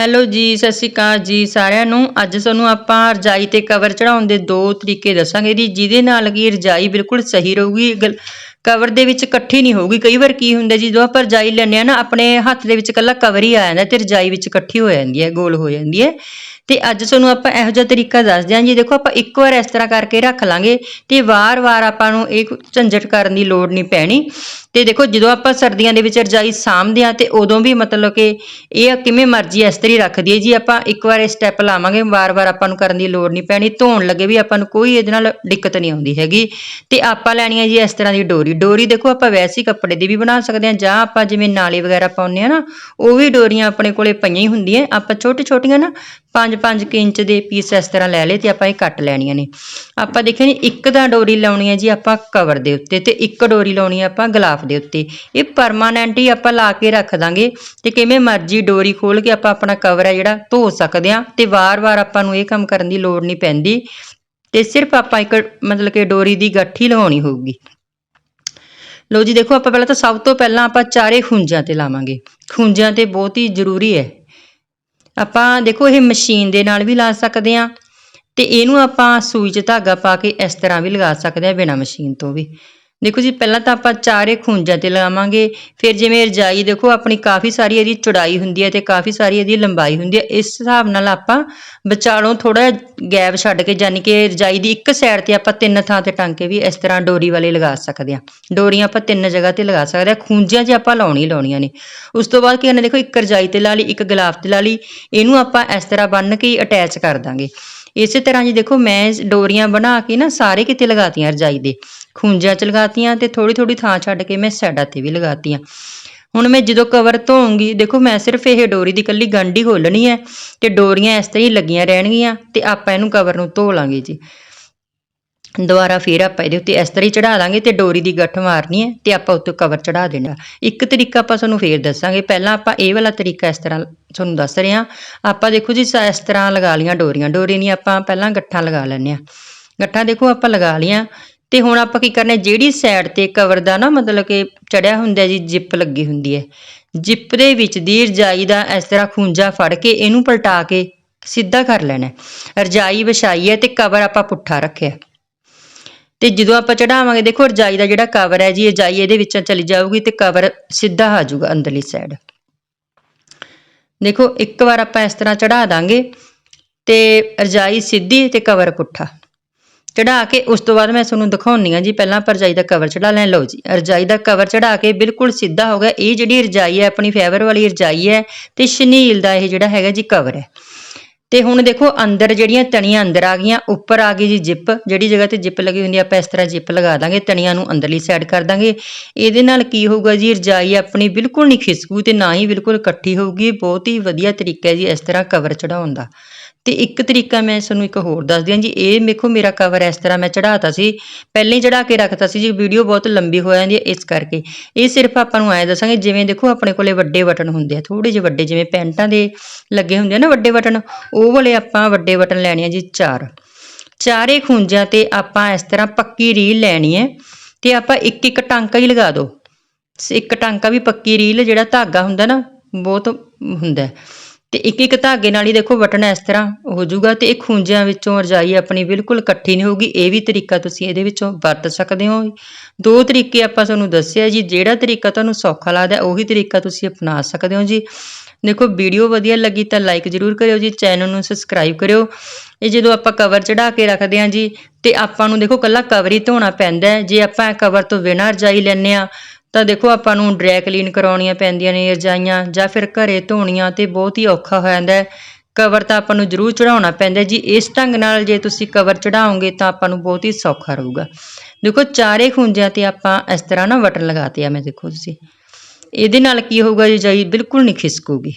Hello ਜੀ, ਸਤਿ ਸ਼੍ਰੀ ਅਕਾਲ ਜੀ ਸਾਰਿਆਂ ਨੂੰ। ਅੱਜ ਤੁਹਾਨੂੰ ਆਪਾਂ ਰਜਾਈ ਤੇ ਕਵਰ ਚੜਾਉਣ ਦੇ ਦੋ ਤਰੀਕੇ ਦੱਸਾਂਗੇ ਜੀ, ਜਿਹਦੇ ਨਾਲ ਕਿ ਰਜਾਈ ਬਿਲਕੁਲ ਸਹੀ ਰਹੂਗੀ, ਗਲ- ਕਵਰ ਦੇ ਵਿੱਚ ਇਕੱਠੀ ਨਹੀਂ ਹੋਊਗੀ। ਕਈ ਵਾਰ ਕੀ ਹੁੰਦਾ ਜਦੋਂ ਆਪਾਂ ਰਜਾਈ ਲੈਂਦੇ ਆ ਨਾ, ਆਪਣੇ ਹੱਥ ਦੇ ਵਿੱਚ ਇਕੱਲਾ ਕਵਰ ਹੀ ਆ ਜਾਂਦਾ ਤੇ ਰਜਾਈ ਵਿੱਚ ਇਕੱਠੀ ਹੋ ਜਾਂਦੀ ਹੈ, ਗੋਲ ਹੋ ਜਾਂਦੀ ਹੈ। ਤੇ ਅੱਜ ਤੁਹਾਨੂੰ ਆਪਾਂ ਇਹੋ ਜਿਹਾ ਤਰੀਕਾ ਦੱਸਦੇ ਹਾਂ ਜੀ, ਦੇਖੋ ਆਪਾਂ ਇੱਕ ਵਾਰ ਇਸ ਤਰ੍ਹਾਂ ਕਰਕੇ ਰੱਖ ਲਾਂਗੇ ਤੇ ਵਾਰ-ਵਾਰ ਆਪਾਂ ਨੂੰ ਇਹ ਝੰਜਟ ਕਰਨ ਦੀ ਲੋੜ ਨਹੀਂ ਪੈਣੀ। ਤੇ ਦੇਖੋ ਜਦੋਂ ਆਪਾਂ ਸਰਦੀਆਂ ਦੇ ਵਿੱਚ ਰਜਾਈ ਸਾਂਭਦੇ ਆ ਤੇ ਉਦੋਂ ਵੀ ਮਤਲਬ ਕਿ ਇਹ ਕਿਵੇਂ ਮਰਜ਼ੀ ਇਸ ਤਰ੍ਹਾਂ ਹੀ ਰੱਖ ਦਈਏ ਜੀ, ਆਪਾਂ ਇੱਕ ਵਾਰ ਇਹ ਸਟੈਪ ਲਾਵਾਂਗੇ, ਵਾਰ-ਵਾਰ ਆਪਾਂ ਨੂੰ ਕਰਨ ਦੀ ਲੋੜ ਨਹੀਂ ਪੈਣੀ, ਧੋਣ ਲੱਗੇ ਵੀ ਆਪਾਂ ਨੂੰ ਕੋਈ ਇਹਦੇ ਨਾਲ ਦਿੱਕਤ ਨਹੀਂ ਆਉਂਦੀ ਹੈਗੀ। ਤੇ ਆਪਾਂ ਲੈਣੀ ਹੈ ਜੀ ਇਸ ਤਰ੍ਹਾਂ ਦੀ ਡੋਰੀ ਡੋਰੀ ਦੇਖੋ ਆਪਾਂ ਵੈਸੀ ਕੱਪੜੇ ਦੀ ਵੀ ਬਣਾ ਸਕਦੇ ਹਾਂ, ਜਾਂ ਆਪਾਂ ਜਿਵੇਂ ਨਾਲੇ ਵਗੈਰਾ ਪਾਉਂਦੇ ਆ ਨਾ, ਉਹ ਵੀ ਡੋਰੀਆਂ ਆਪਣੇ ਕੋਲੇ ਪਈਆਂ ਹੀ ਹੁੰਦੀਆਂ, ਆਪਾਂ ਛੋਟੀ ਛੋਟੀਆਂ ਨਾ 5-5 ਇੰਚ ਦੇ ਪੀਸ ਇਸ ਤਰ੍ਹਾਂ ਲੈ ਲਏ ਤੇ ਆਪਾਂ ਇਹ ਕੱਟ ਲੈਣੀਆਂ ਨੇ। ਆਪਾਂ ਦੇਖਿਆ ਜੀ, ਇੱਕ ਤਾਂ ਡੋਰੀ ਲਾਉਣੀ ਹੈ ਜੀ ਆਪਾਂ ਕਵਰ ਦੇ ਉੱਤੇ ਤੇ ਇੱਕ ਡੋਰੀ ਲਾਉਣੀ ਹੈ ਆਪਾਂ ਗਲਾਫ ਦੇ ਉੱਤੇ। ਇਹ ਪਰਮਾਨੈਂਟ ਹੀ ਆਪਾਂ ਲਾ ਕੇ ਰੱਖ ਦਾਂਗੇ ਤੇ ਕਿਵੇਂ ਮਰਜ਼ੀ ਡੋਰੀ ਖੋਲ ਕੇ ਆਪਾਂ ਆਪਣਾ ਕਵਰ ਹੈ ਜਿਹੜਾ ਧੋ ਸਕਦੇ ਹਾਂ ਤੇ ਵਾਰ-ਵਾਰ ਆਪਾਂ ਨੂੰ ਇਹ ਕੰਮ ਕਰਨ ਦੀ ਲੋੜ ਨਹੀਂ ਪੈਂਦੀ ਤੇ ਸਿਰਫ ਆਪਾਂ ਇੱਕ ਮਤਲਬ ਕਿ ਡੋਰੀ ਦੀ ਗੱਠੀ ਲਗਾਉਣੀ ਹੋਊਗੀ। ਲੋ ਜੀ, ਦੇਖੋ ਆਪਾਂ ਪਹਿਲਾਂ ਤਾਂ ਸਭ ਤੋਂ ਪਹਿਲਾਂ ਆਪਾਂ ਚਾਰੇ ਖੁੰਝਾਂ ਤੇ ਲਾਵਾਂਗੇ। ਖੁੰਝਾਂ ਤੇ ਬਹੁਤ ਹੀ ਜ਼ਰੂਰੀ ਹੈ। ਆਪਾਂ ਦੇਖੋ ਇਹ ਮਸ਼ੀਨ ਦੇ ਨਾਲ ਵੀ ਲਾ ਸਕਦੇ ਆ ਤੇ ਇਹਨੂੰ ਆਪਾਂ ਸੂਈ 'ਚ ਧਾਗਾ ਪਾ ਕੇ ਇਸ ਤਰ੍ਹਾਂ ਵੀ ਲਗਾ ਸਕਦੇ ਆ ਬਿਨਾ ਮਸ਼ੀਨ ਤੋਂ ਵੀ। ਦੇਖੋ ਜੀ, ਪਹਿਲਾਂ ਤਾਂ ਆਪਾਂ ਚਾਰੇ ਖੁੰਝਾਂ ਤੇ ਲਗਾਵਾਂਗੇ ਫਿਰ ਜਿਵੇਂ ਰਜਾਈ, ਦੇਖੋ, ਆਪਣੀ ਕਾਫੀ ਸਾਰੀ ਇਹਦੀ ਚੌੜਾਈ ਹੁੰਦੀ ਹੈ ਤੇ ਕਾਫੀ ਸਾਰੀ ਇਹਦੀ ਲੰਬਾਈ ਹੁੰਦੀ ਹੈ। ਇਸ ਹਿਸਾਬ ਨਾਲ ਆਪਾਂ ਵਿਚਾਲੋਂ ਥੋੜਾ ਗੈਪ ਛੱਡ ਕੇ ਯਾਨੀ ਕਿ ਰਜਾਈ ਦੀ ਇੱਕ ਸਾਈਡ ਤੇ ਆਪਾਂ ਤਿੰਨ ਥਾਂ ਤੇ ਟੰਗ ਕੇ ਵੀ ਇਸ ਤਰ੍ਹਾਂ ਡੋਰੀ ਵਾਲੇ ਲਗਾ ਸਕਦੇ ਆ ਡੋਰੀਆਂ ਆਪਾਂ ਤਿੰਨ ਜਗ੍ਹਾ ਤੇ ਲਗਾ ਸਕਦੇ ਆ ਖੁੰਝਾਂ 'ਚ ਆਪਾਂ ਲਾਉਣੀ, ਲਾਉਣੀਆਂ ਨੇ। ਉਸ ਤੋਂ ਬਾਅਦ ਕੀ ਕਰਨਾ, ਦੇਖੋ, ਇੱਕ ਰਜਾਈ ਤੇ ਲਾ ਲਈ, ਇੱਕ ਗਲਾਫ ਤੇ ਲਾ ਲਈ। ਇਹਨੂੰ ਆਪਾਂ ਇਸ ਤਰ੍ਹਾਂ ਬੰਨ ਕੇ ਅਟੈਚ ਕਰ ਦਾਂਗੇ। ਇਸੇ ਤਰ੍ਹਾਂ ਜੀ ਦੇਖੋ ਮੈਂ ਡੋਰੀਆਂ ਬਣਾ ਕੇ ਨਾ ਸਾਰੇ ਕਿਤੇ ਲਗਾਤੀਆਂ ਰਜਾਈ ਦੇ। ਖੁੰਝਾਂ 'ਚ ਲਗਾਤੀਆਂ ਤੇ ਥੋੜੀ ਥੋੜੀ ਥਾਂ ਛੱਡ ਕੇ ਮੈਂ ਸਾਈਡਾਂ ਤੇ ਵੀ ਲਗਾਤੀਆਂ। ਹੁਣ ਮੈਂ ਜਦੋਂ ਕਵਰ ਧੋਉਂਗੀ ਦੇਖੋ ਮੈਂ ਸਿਰਫ ਇਹ ਡੋਰੀ ਦੀ ਕੱਲੀ ਗੰਢੀ ਖੋਲਣੀ ਹੈ ਤੇ ਡੋਰੀਆਂ ਇਸ ਤਰ੍ਹਾਂ ਹੀ ਲੱਗੀਆਂ ਰਹਿਣਗੀਆਂ ਤੇ ਆਪਾਂ ਇਹਨੂੰ ਕਵਰ ਨੂੰ ਧੋ ਲਾਂਗੇ ਜੀ। ਦੁਬਾਰਾ ਫੇਰ ਆਪਾਂ ਇਹਦੇ ਉੱਤੇ ਇਸ ਤਰ੍ਹਾਂ ਹੀ ਚੜਾ ਦਾਂਗੇ ਤੇ ਡੋਰੀ ਦੀ ਗੱਠ ਮਾਰਨੀ ਹੈ ਤੇ ਆਪਾਂ ਉੱਤੇ ਕਵਰ ਚੜਾ ਦੇਣਾ ਇੱਕ ਤਰੀਕਾ ਆਪਾਂ ਤੁਹਾਨੂੰ ਫੇਰ ਦੱਸਾਂਗੇ। ਪਹਿਲਾਂ ਆਪਾਂ ਇਹ ਵਾਲਾ ਤਰੀਕਾ ਇਸ ਤਰ੍ਹਾਂ ਤੁਹਾਨੂੰ ਦੱਸ ਰਹੇ ਹਾਂ। ਆਪਾਂ ਦੇਖੋ ਜੀ ਇਸ ਤਰ੍ਹਾਂ ਲਗਾ ਲੀਆਂ ਡੋਰੀਆਂ। ਡੋਰੀ ਨਹੀਂ, ਆਪਾਂ ਪਹਿਲਾਂ ਗੱਠਾਂ ਲਗਾ ਲੈਂਦੇ ਆ ਗੱਠਾਂ ਦੇਖੋ, ਆਪਾਂ ਲਗਾ ਲੀਆਂ ਤੇ ਹੁਣ ਆਪਾਂ ਕੀ ਕਰਨਾ ਜਿਹੜੀ ਸਾਈਡ ਤੇ ਕਵਰ ਦਾ ਨਾ ਮਤਲਬ ਕਿ ਚੜਿਆ ਹੁੰਦਾ ਜੀ, ਜਿੱਪ ਲੱਗੀ ਹੁੰਦੀ ਹੈ। ਜਿੱਪ ਦੇ ਵਿੱਚ ਦੀ ਰਜਾਈ ਦਾ ਇਸ ਤਰ੍ਹਾਂ ਖੂੰਜਾ ਫੜ ਕੇ ਇਹਨੂੰ ਪਲਟਾ ਕੇ ਸਿੱਧਾ ਕਰ ਲੈਣਾ ਰਜਾਈ ਵਿਛਾਈ ਹੈ ਤੇ ਕਵਰ ਆਪਾਂ ਪੁੱਠਾ ਰੱਖਿਆ ਤੇ ਜਦੋਂ ਆਪਾਂ ਚੜਾਵਾਂਗੇ, ਦੇਖੋ ਰਜਾਈ ਦਾ ਜਿਹੜਾ ਕਵਰ ਹੈ ਜੀ ਰਜਾਈ ਇਹਦੇ ਵਿੱਚੋਂ ਚਲੀ ਜਾਊਗੀ ਤੇ ਕਵਰ ਸਿੱਧਾ ਆ ਜਾਊਗਾ ਅੰਦਰਲੀ ਸਾਈਡ ਦੇਖੋ, ਇੱਕ ਵਾਰ ਆਪਾਂ ਇਸ ਤਰ੍ਹਾਂ ਚੜਾ ਦਾਂਗੇ ਤੇ ਰਜਾਈ ਸਿੱਧੀ ਤੇ ਕਵਰ ਪੁੱਠਾ। ਚੜਾ ਕੇ ਉਸ ਤੋਂ ਬਾਅਦ ਮੈਂ ਤੁਹਾਨੂੰ ਦਿਖਾਉਣੀ ਆ ਜੀ, ਪਹਿਲਾਂ ਆਪਾਂ ਰਜਾਈ ਦਾ ਕਵਰ ਚੜਾ ਲੈਣ। ਲਓ ਜੀ, ਰਜਾਈ ਦਾ ਕਵਰ ਚੜਾ ਕੇ ਬਿਲਕੁਲ ਸਿੱਧਾ ਹੋ ਗਿਆ। ਇਹ ਜਿਹੜੀ ਰਜਾਈ ਹੈ, ਆਪਣੀ ਫਾਈਬਰ ਵਾਲੀ ਰਜਾਈ ਹੈ ਤੇ ਸ਼ਨੀਲ ਦਾ ਇਹ ਜਿਹੜਾ ਹੈਗਾ ਜੀ ਕਵਰ ਹੈ। ਤੇ ਹੁਣ ਦੇਖੋ ਅੰਦਰ ਜਿਹੜੀਆਂ ਤਣੀਆਂ ਅੰਦਰ ਆ ਗਈਆਂ, ਉੱਪਰ ਆ ਗਈ ਜੀ ਜਿੱਪ, ਜਿਹੜੀ ਜਗ੍ਹਾ ਤੇ ਜਿੱਪ ਲੱਗੀ ਹੁੰਦੀ ਆ, ਆਪਾਂ ਇਸ ਤਰ੍ਹਾਂ ਜਿੱਪ ਲਗਾ ਦਾਂਗੇ, ਤਣੀਆਂ ਨੂੰ ਅੰਦਰਲੀ ਸਾਈਡ ਕਰ ਦਾਂਗੇ। ਇਹਦੇ ਨਾਲ ਕੀ ਹੋਊਗਾ ਜੀ, ਰਜਾਈ ਆਪਣੀ ਬਿਲਕੁਲ ਨਹੀਂ ਖਿਸਕੂ ਤੇ ਨਾ ਹੀ ਬਿਲਕੁਲ ਇਕੱਠੀ ਹੋਊਗੀ। ਬਹੁਤ ਹੀ ਵਧੀਆ ਤਰੀਕਾ ਹੈ ਜੀ ਇਸ ਤਰ੍ਹਾਂ ਕਵਰ ਚੜਾਉਣ ਦਾ। ਤੇ ਇੱਕ ਤਰੀਕਾ ਮੈਂ ਤੁਹਾਨੂੰ ਇੱਕ ਹੋਰ ਦੱਸਦੀ ਹਾਂ ਜੀ, ਇਹ ਵੇਖੋ ਮੇਰਾ ਕਵਰ ਇਸ ਤਰ੍ਹਾਂ ਮੈਂ ਚੜਾਤਾ ਸੀ, ਪਹਿਲਾਂ ਹੀ ਚੜਾ ਕੇ ਰੱਖਤਾ ਸੀ ਜੀ, ਵੀਡੀਓ ਬਹੁਤ ਲੰਬੀ ਹੋ ਜਾਂਦੀ ਹੈ ਇਸ ਕਰਕੇ। ਇਹ ਸਿਰਫ ਆਪਾਂ ਨੂੰ ਐ ਦੱਸਾਂਗੇ, ਜਿਵੇਂ ਦੇਖੋ ਆਪਣੇ ਕੋਲੇ ਵੱਡੇ ਬਟਨ ਹੁੰਦੇ ਆ ਥੋੜੇ ਜਿਹੇ ਵੱਡੇ ਜਿਵੇਂ ਪੈਂਟਾਂ ਦੇ ਲੱਗੇ ਹੁੰਦੇ ਆ ਨਾ ਵੱਡੇ ਬਟਨ ਉਹ ਵਾਲੇ ਆਪਾਂ ਵੱਡੇ ਬਟਨ ਲੈਣੇ ਆ ਜੀ ਚਾਰ। ਚਾਰੇ ਖੁੰਝਾਂ ਤੇ ਆਪਾਂ ਇਸ ਤਰ੍ਹਾਂ ਪੱਕੀ ਰੀਲ ਲੈਣੀ ਹੈ ਤੇ ਆਪਾਂ ਇੱਕ ਇੱਕ ਟਾਂਕਾ ਹੀ ਲਗਾ ਦਿਓ। ਇੱਕ ਟਾਂਕਾ ਵੀ ਪੱਕੀ ਰੀਲ, ਜਿਹੜਾ ਧਾਗਾ ਹੁੰਦਾ ਨਾ, ਬਹੁਤ ਹੁੰਦਾ ਤੇ ਇੱਕ ਇੱਕ ਧਾਗੇ ਨਾਲ ਹੀ ਦੇਖੋ ਬਟਨ ਇਸ ਤਰ੍ਹਾਂ ਹੋ ਜਾਊਗਾ ਤੇ ਇਹ ਖੂੰਜਿਆਂ ਵਿੱਚੋਂ ਰਜਾਈ ਆਪਣੀ ਬਿਲਕੁਲ ਇਕੱਠੀ ਨਹੀਂ ਹੋਊਗੀ। ਇਹ ਵੀ ਤਰੀਕਾ ਤੁਸੀਂ ਇਹਦੇ ਵਿੱਚੋਂ ਵਰਤ ਸਕਦੇ ਹੋ। ਦੋ ਤਰੀਕੇ ਆਪਾਂ ਤੁਹਾਨੂੰ ਦੱਸਿਆ ਜੀ, ਜਿਹੜਾ ਤਰੀਕਾ ਤੁਹਾਨੂੰ ਸੌਖਾ ਲੱਗਦਾ, ਉਹੀ ਤਰੀਕਾ ਤੁਸੀਂ ਅਪਣਾ ਸਕਦੇ ਹੋ ਜੀ। ਦੇਖੋ ਵੀਡੀਓ ਵਧੀਆ ਲੱਗੀ ਤਾਂ ਲਾਈਕ ਜ਼ਰੂਰ ਕਰਿਓ ਜੀ ਚੈਨਲ ਨੂੰ ਸਬਸਕ੍ਰਾਈਬ ਕਰਿਓ। ਇਹ ਜਦੋਂ ਆਪਾਂ ਕਵਰ ਚੜਾ ਕੇ ਰੱਖਦੇ ਹਾਂ ਜੀ, ਤੇ ਆਪਾਂ ਨੂੰ ਦੇਖੋ ਕੱਲਾ ਕਵਰ ਹੀ ਧੋਣਾ ਪੈਂਦਾ ਜੇ ਆਪਾਂ ਕਵਰ ਤੋਂ ਬਿਨਾਂ ਰਜਾਈ ਲੈਂਦੇ ਆ ਤਾਂ ਦੇਖੋ, ਆਪਾਂ ਨੂੰ ਡਰਾਈ ਕਲੀਨ ਕਰਾਉਣੀਆਂ ਪੈਂਦੀਆਂ ਨੇ ਰਜਾਈਆਂ, ਜਾਂ ਫਿਰ ਘਰੇ ਧੋਣੀਆਂ ਤੇ ਬਹੁਤ ਹੀ ਔਖਾ ਹੋ ਜਾਂਦਾ ਕਵਰ ਤਾਂ ਆਪਾਂ ਨੂੰ ਜ਼ਰੂਰ ਚੜਾਉਣਾ ਪੈਂਦਾ ਜੀ। ਇਸ ਢੰਗ ਨਾਲ ਜੇ ਤੁਸੀਂ ਕਵਰ ਚੜਾਓਗੇ ਤਾਂ ਆਪਾਂ ਨੂੰ ਬਹੁਤ ਹੀ ਸੌਖਾ ਰਹੂਗਾ। ਦੇਖੋ, ਚਾਰੇ ਖੁੰਝਿਆਂ ਤੇ ਆਪਾਂ ਇਸ ਤਰ੍ਹਾਂ ਨਾ ਬਟਨ ਲਗਾਤੇ ਆ, ਮੈਂ ਦੇਖੋ ਤੁਸੀਂ। ਇਹਦੇ ਨਾਲ ਕੀ ਹੋਊਗਾ ਜੀ ਜਾਈ ਬਿਲਕੁਲ ਨਹੀਂ ਖਿਸਕੂਗੀ।